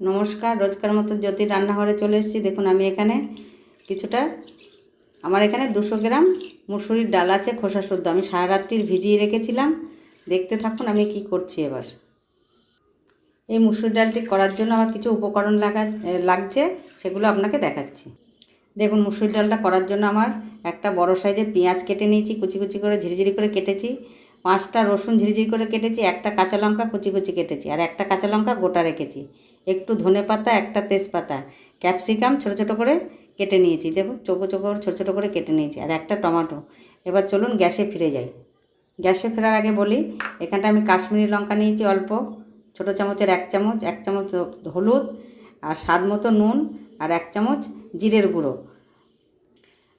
নমস্কার, রোজকার মতো জ্যোতি রান্নাঘরে চলে এসেছি। দেখুন, আমি এখানে কিছুটা, আমার এখানে দুশো গ্রাম মুসুরির ডাল আছে, খোসা শুদ্ধ। আমি সারা রাত্রির ভিজিয়ে রেখেছিলাম। দেখতে থাকুন, আমি কি করছি এবার। এই মুসুর ডালটি করার জন্য আমার কিছু উপকরণ লাগা লাগছে, সেগুলো আপনাকে দেখাচ্ছি। দেখুন মুসুর ডালটা করার জন্য আমার একটা বড় সাইজের পেঁয়াজ কেটে নিয়েছি, কুচি কুচি করে, ঝিরিঝিরি করে কেটেছি। পাঁচটা রসুন ঝিরিঝিরি করে কেটেছি, একটা কাঁচা লঙ্কা কুচি কুচি কেটেছি, আর একটা কাঁচা লঙ্কা গোটা রেখেছি। একটু ধনে পাতা, একটা তেজপাতা। ক্যাপসিকাম ছোটো ছোটো করে কেটে নিয়েছি, দেখুন চোখো চোখো ছোটো ছোটো করে কেটে নিয়েছি, আর একটা টমেটো। এবার চলুন গ্যাসে ফিরে যাই। গ্যাসে ফেরার আগে বলি, এখানটা আমি কাশ্মীরি লঙ্কা নিয়েছি অল্প, ছোটো চামচের এক চামচ এক চামচ হলুদ, আর স্বাদ মতো নুন, আর এক চামচ জিরের গুঁড়ো।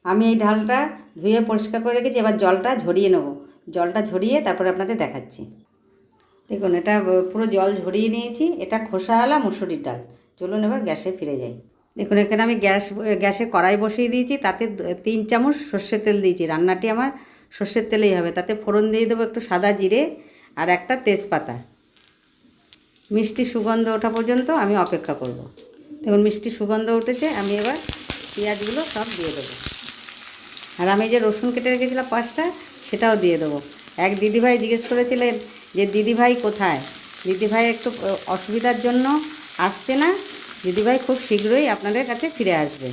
আমি এই ঢালটা ধুয়ে পরিষ্কার করে রেখেছি, এবার জলটা ঝরিয়ে নেব। জলটা ঝরিয়ে তারপরে আপনাদের দেখাচ্ছি। দেখুন, এটা পুরো জল ঝরিয়ে নিয়েছি। এটা খোসাওয়ালা মুসুরির ডাল। চলুন এবার গ্যাসে ফিরে যাই। দেখুন, এখানে আমি গ্যাস, গ্যাসে কড়াই বসিয়ে দিয়েছি। তাতে তিন চামচ সর্ষের তেল দিয়েছি। রান্নাটি আমার সর্ষের তেলেই হবে। তাতে ফোড়ন দিয়ে দেবো একটু সাদা জিরে আর একটা তেজপাতা। মিষ্টি সুগন্ধ ওঠা পর্যন্ত আমি অপেক্ষা করব। দেখুন, মিষ্টি সুগন্ধ উঠেছে। আমি এবার পেঁয়াজগুলো সব দিয়ে দেবো। আর আমি যে রসুন কেটে রেখেছিলাম পাঁচটা সেটাও দিয়ে দেবো। এক দিদিভাই জিজ্ঞেস করেছিলেন যে, দিদিভাই কোথায়? দিদিভাই একটু অসুবিধার জন্য আসছে না। দিদিভাই খুব শীঘ্রই আপনাদের কাছে ফিরে আসবে।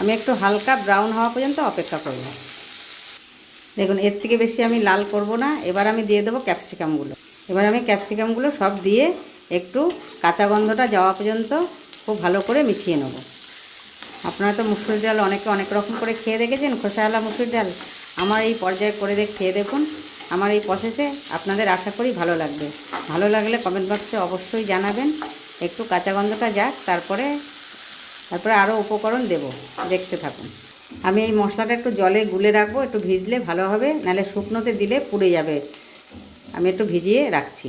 আমি একটু হালকা ব্রাউন হওয়া পর্যন্ত অপেক্ষা করব। দেখুন, এর থেকে বেশি আমি লাল করব না। এবার আমি দিয়ে দেবো ক্যাপসিকামগুলো। এবার আমি ক্যাপসিকামগুলো সব দিয়ে একটু কাঁচা গন্ধটা যাওয়া পর্যন্ত খুব ভালো করে মিশিয়ে নেব। আপনারা তো মুসুর ডাল অনেকে অনেক রকম করে খেয়ে দেখেছেন? খোসাওয়ালা মুসুর ডাল? আমার এই পর্যায়ে করে দেখ খেয়ে দেখুন। আমার এই প্রসেসে আপনাদের আশা করি ভালো লাগবে। ভালো লাগলে কমেন্ট বক্সে অবশ্যই জানাবেন। একটু কাঁচা গন্ধটা যাক, তারপরে তারপরে আরও উপকরণ দেব। দেখতে থাকুন। আমি এই মশলাটা একটু জলে গুলে রাখব, একটু ভিজলে ভালো হবে, নাহলে শুকনোতে দিলে পুড়ে যাবে। আমি একটু ভিজিয়ে রাখছি।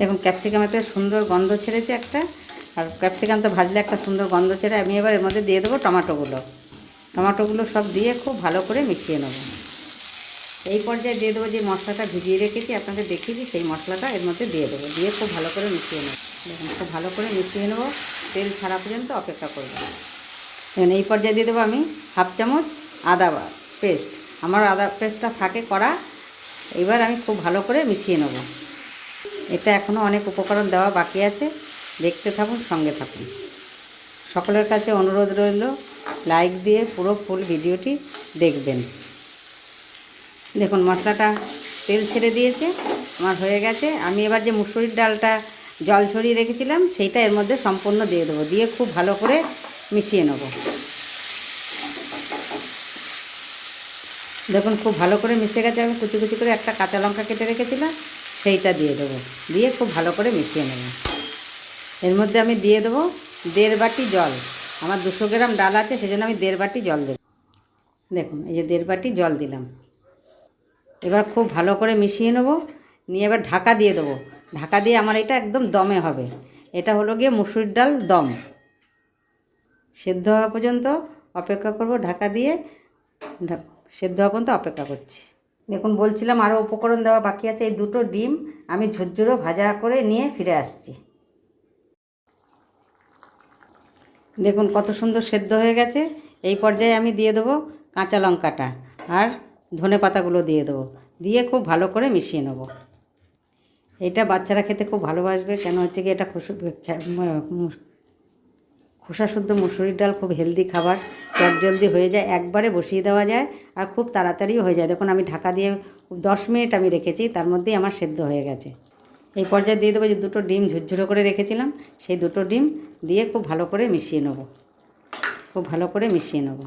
দেখুন ক্যাপসিকামেতে সুন্দর গন্ধ ছেড়েছে একটা, আর ক্যাপসিকাম তো ভাজলে একটা সুন্দর গন্ধ ছেড়ে আমি এবার এর মধ্যে দিয়ে দেবো টমেটোগুলো। টমেটোগুলো সব দিয়ে খুব ভালো করে মিশিয়ে নেব। এই পর্যায়ে দিয়ে দেবো যে মশলাটা ভিজিয়ে রেখেছি, আপনাদের দেখিয়েছি, সেই মশলাটা এর মধ্যে দিয়ে দেবো। দিয়ে খুব ভালো করে মিশিয়ে নেব। দেখুন, খুব ভালো করে মিশিয়ে নেব। তেল ছাড়া পর্যন্ত অপেক্ষা করব দেখুন, এই পর্যায়ে দিয়ে দেবো আমি হাফ চামচ আদা পেস্ট। আমার আদা পেস্টটা থাকে করা এবার আমি খুব ভালো করে মিশিয়ে নেব। এটা এখনও অনেক উপকরণ দেওয়া বাকি আছে। দেখতে থাকুন, সঙ্গে থাকুন। সকলের কাছে অনুরোধ রইল, লাইক দিয়ে পুরো ফুল ভিডিওটি দেখবেন। দেখুন মশলাটা তেল ছেড়ে দিয়েছে, আমার হয়ে গেছে। আমি এবার যে মুসুরির ডালটা জল ছড়িয়ে রেখেছিলাম, সেইটা এর মধ্যে সম্পূর্ণ দিয়ে দেবো। দিয়ে খুব ভালো করে মিশিয়ে নেব। দেখুন খুব ভালো করে মিশে গেছে। আমি কুচি কুচি করে একটা কাঁচা লঙ্কা কেটে রেখেছিলাম, সেইটা দিয়ে দেবো। দিয়ে খুব ভালো করে মিশিয়ে নেব। এর মধ্যে আমি দিয়ে দেবো দেড় বাটি জল। আমার দুশো গ্রাম ডাল আছে, সেজন্য আমি দেড় বাটি জল দেবো। দেখুন, এই যে দেড় বাটি জল দিলাম। এবার খুব ভালো করে মিশিয়ে নেব, নিয়ে এবার ঢাকা দিয়ে দেবো। ঢাকা দিয়ে আমার এটা একদম দমে হবে। এটা হলো গিয়ে মুসুরির ডাল দম। সেদ্ধ হওয়া পর্যন্ত অপেক্ষা করব ঢাকা দিয়ে। সেদ্ধ হওয়া পর্যন্ত অপেক্ষা করছি। দেখুন, বলছিলাম আরও উপকরণ দেওয়া বাকি আছে, এই দুটো ডিম আমি ঝুরঝুরো ভাজা করে নিয়ে ফিরে আসছি। দেখুন, কত সুন্দর সেদ্ধ হয়ে গেছে। এই পর্যায়ে আমি দিয়ে দেবো কাঁচা লঙ্কাটা। আর ধনে পাতাগুলো দিয়ে দেবো। দিয়ে খুব ভালো করে মিশিয়ে নেব। এটা বাচ্চারা খেতে খুব ভালোবাসবে। কেন হচ্ছে কি এটা খোসা শুদ্ধ মুসুরির ডাল, খুব হেলদি খাবার। জলদি হয়ে যায়, একবারে বসিয়ে দেওয়া যায় আর খুব তাড়াতাড়িও হয়ে যায়। দেখুন আমি ঢাকা দিয়ে দশ মিনিট আমি রেখেছি, তার মধ্যেই আমার সেদ্ধ হয়ে গেছে। এই পর্যায়ে দিয়ে দেবো যে দুটো ডিম ঝুরঝুরো করে রেখেছিলাম, সেই দুটো ডিম দিয়ে খুব ভালো করে মিশিয়ে নেব। খুব ভালো করে মিশিয়ে নেব।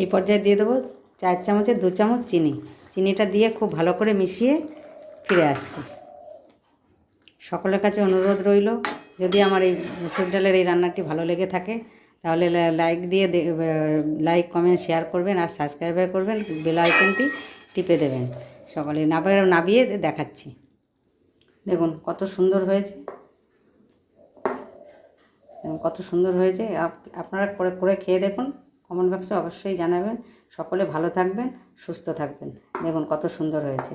এই পর্যায়ে দিয়ে দেবো চার চামচের দু চামচ চিনি। চিনিটা দিয়ে খুব ভালো করে মিশিয়ে ফিরে আসছি। সকলের কাছে অনুরোধ রইল, যদি আমার এই মুসুর ডালের এই রান্নাটি ভালো লেগে থাকে, তাহলে লাইক দিয়ে লাইক কমেন্ট শেয়ার করবেন আর সাবস্ক্রাইব করবেন বেল আইকনটি টিপে দেবেন। সকলে নাবিয়ে নাবিয়ে দেখাচ্ছি। দেখুন কত সুন্দর হয়েছে। কত সুন্দর হয়েছে। আপ- আপনারা করে করে খেয়ে দেখুন। কমেন্ট বক্সে অবশ্যই জানাবেন। সকলে ভালো থাকবেন সুস্থ থাকবেন। দেখুন কত সুন্দর হয়েছে।